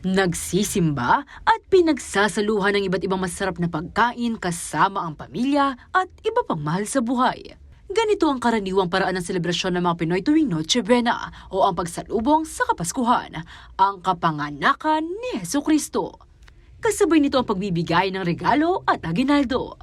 Nagsisimba at pinagsasaluhan ng iba't ibang masarap na pagkain kasama ang pamilya at iba pang mahal sa buhay. Ganito ang karaniwang paraan ng selebrasyon ng mga Pinoy tuwing Noche Buena o ang pagsalubong sa Kapaskuhan, ang kapanganakan ni Heso Kristo. Kasabay nito ang pagbibigay ng regalo at aginaldo.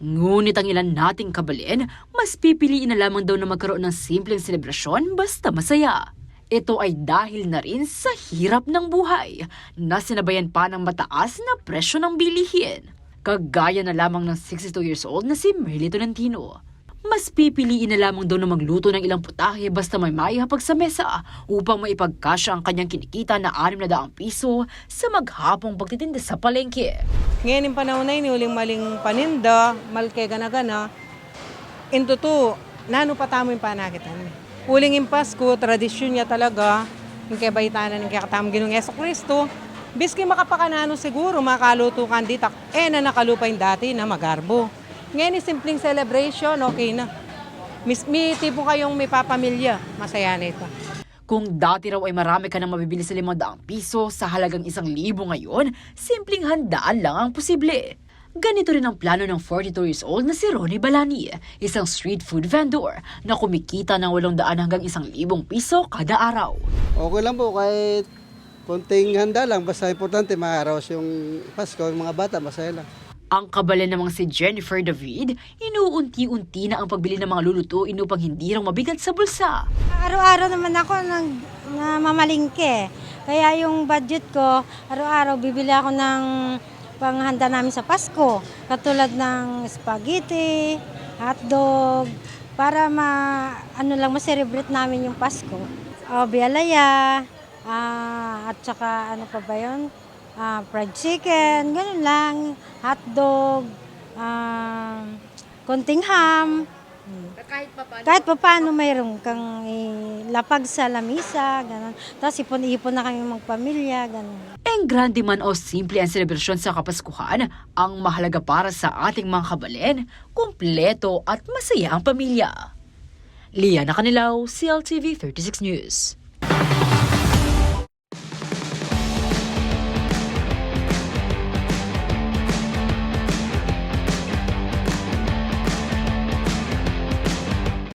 Ngunit ang ilan nating kabalin, mas pipiliin na lamang daw na magkaroon ng simpleng selebrasyon basta masaya. Ito ay dahil na rin sa hirap ng buhay na sinabayan pa ng mataas na presyo ng bilihin. Kagaya na lamang ng 62 years old na si Merly Tolentino. Mas pipiliin na lamang daw na magluto ng ilang putahe basta may maihapag sa mesa upang maipagkasya ang kanyang kinikita na 600 piso sa maghapong pagtitinda sa palengke. Ngayon yung panahon na yun, uling maling paninda, malke gana-gana. Into to, nano patamo yung panakitan. Uling yung Pasko, tradisyon niya talaga, yung kay Baitanan, yung kay katamang ginong Yeso Kristo. Biski makapakanano siguro, makaluto kan dita, eh na nakalupay dati na magarbo. Ngayon simpleng celebration, okay na. Mis, may tipo kayong may papamilya, masaya na ito. Kung dati raw ay marami ka nang mabibili sa 500 piso sa halagang isang libo ngayon, simpleng handaan lang ang posible. Ganito rin ang plano ng 42 years old na si Ronnie Balani, isang street food vendor na kumikita ng 800 hanggang 1,000 piso kada araw. Okay lang po kahit konting handa lang. Basta importante maaraos yung Pasko. Yung mga bata, masaya lang. Ang kabalan namang si Jennifer David, inuunti-unti na ang pagbili ng mga lulutuin upang hindi raw mabigat sa bulsa. Araw-araw naman ako nang namamalingke. Kaya yung budget ko, araw-araw bibili ako ng panghanda namin sa Pasko. Katulad ng spaghetti, hotdog, para ma ano lang ma-celebrate namin yung Pasko. O bialaya, ah, at saka ano pa ba yun? Ah, fried chicken, ganun lang, hotdog, ah, konting ham. Kahit pa paano mayroon kang eh, lapag sa lamisa, gano'n. Tapos ipon-ipon na kami magpamilya, gano'n. Eng grande man o simple ang selebrasyon sa Kapaskuhan, ang mahalaga para sa ating mga kabalin, kumpleto at masaya ang pamilya. Liana Canilaw, CLTV 36 News.